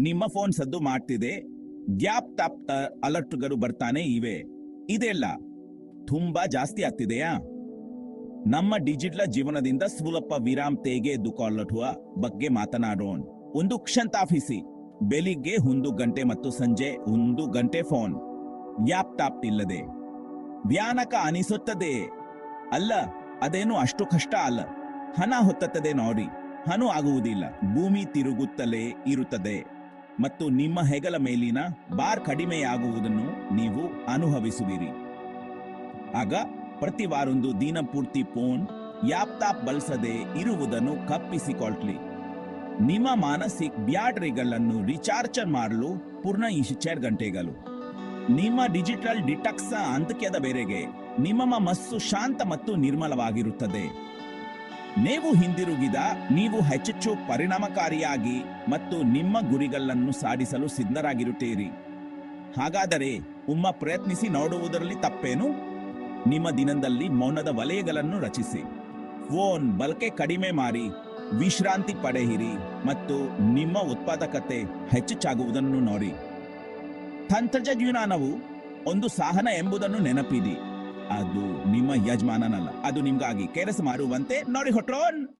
ನಿಮ್ಮ ಫೋನ್ ಸದ್ದು ಮಾಡ್ತಿದೆ. ಗ್ಯಾಪ್ ಟಾಪ್ ಅಲರ್ಟ್ಗಳು ಬರ್ತಾನೆ ಇವೆ. ಇದೆಲ್ಲ ತುಂಬಾ ಜಾಸ್ತಿ ಆಗ್ತಿದೆಯಾ? ನಮ್ಮ ಡಿಜಿಟಲ್ ಜೀವನದಿಂದ ಸುಲಪ್ಪ ವಿರಾಮ್ ದುಕಾಲಟುವ ಬಗ್ಗೆ ಮಾತನಾಡೋಣ. ಒಂದು ಕ್ಷಂತಾಫಿಸಿ ಬೆಳಿಗ್ಗೆ ಒಂದು ಗಂಟೆ ಮತ್ತು ಸಂಜೆ ಒಂದು ಗಂಟೆ ಫೋನ್ ಲ್ಯಾಪ್ಟಾಪ್ ಇಲ್ಲದೆ. ವ್ಯಾನಕ ಅನಿಸುತ್ತದೆ. ಅಲ್ಲ, ಅದೇನು ಅಷ್ಟು ಕಷ್ಟ ಅಲ್ಲ. ಹಣ ಹೊತ್ತತ್ತದೆ ನೋಡಿ. ಹಣ ಆಗುವುದಿಲ್ಲ. ಭೂಮಿ ತಿರುಗುತ್ತಲೇ ಇರುತ್ತದೆ. ಮತ್ತು ನಿಮ್ಮ ಹೆಗಲ ಮೇಲಿನ ಬಾರ್ ಕಡಿಮೆಯಾಗುವುದನ್ನು ನೀವು ಅನುಭವಿಸುವಿರಿ. ಆಗ ಪ್ರತಿ ವಾರೊಂದು ದಿನಪೂರ್ತಿ ಫೋನ್ ಯಾಪ್ತಾಪ್ ಬಳಸದೆ ಇರುವುದನ್ನು ಕಪ್ಪಿಸಿಕೊಳ್ಳಿ ನಿಮ್ಮ ಮಾನಸಿಕ ಬ್ಯಾಟರಿಗಳನ್ನು ರಿಚಾರ್ಜ್ ಮಾಡಲು ಪೂರ್ಣ ಗಂಟೆಗಳು. ನಿಮ್ಮ ಡಿಜಿಟಲ್ ಡಿಟಕ್ಸ್ ಅಂತ್ಯದ ಬೇರೆಗೆ, ನಿಮ್ಮ ಮಸ್ಸು ಶಾಂತ ಮತ್ತು ನಿರ್ಮಲವಾಗಿರುತ್ತದೆ. ನೀವು ಹಿಂದಿರುಗಿದ ನೀವು ಹೆಚ್ಚೆಚ್ಚು ಪರಿಣಾಮಕಾರಿಯಾಗಿ ಮತ್ತು ನಿಮ್ಮ ಗುರಿಗಳನ್ನು ಸಾಧಿಸಲು ಸಿದ್ಧರಾಗಿರುತ್ತೀರಿ. ಹಾಗಾದರೆ ಉಮ್ಮ ಪ್ರಯತ್ನಿಸಿ ನೋಡುವುದರಲ್ಲಿ ತಪ್ಪೇನು? ನಿಮ್ಮ ದಿನದಲ್ಲಿ ಮೌನದ ವಲಯಗಳನ್ನು ರಚಿಸಿ. ಫೋನ್ ಬಳಕೆ ಕಡಿಮೆ ಮಾಡಿ ವಿಶ್ರಾಂತಿ ಪಡೆಯಿರಿ ಮತ್ತು ನಿಮ್ಮ ಉತ್ಪಾದಕತೆ ಹೆಚ್ಚಾಗುವುದನ್ನು ನೋಡಿ. ತಂತ್ರಜ್ಞಾನವು ಒಂದು ಸಾಹನ ಎಂಬುದನ್ನು ನೆನಪಿಡಿ. ಅದು ನಿಮ್ಮ ಯಜಮಾನನಲ್ಲ. ಅದು ನಿಮ್ಗಾಗಿ ಕೆಲಸ ಮಾಡುವಂತೆ ನೋಡಿ ಹೊಟ್ರೋನ್.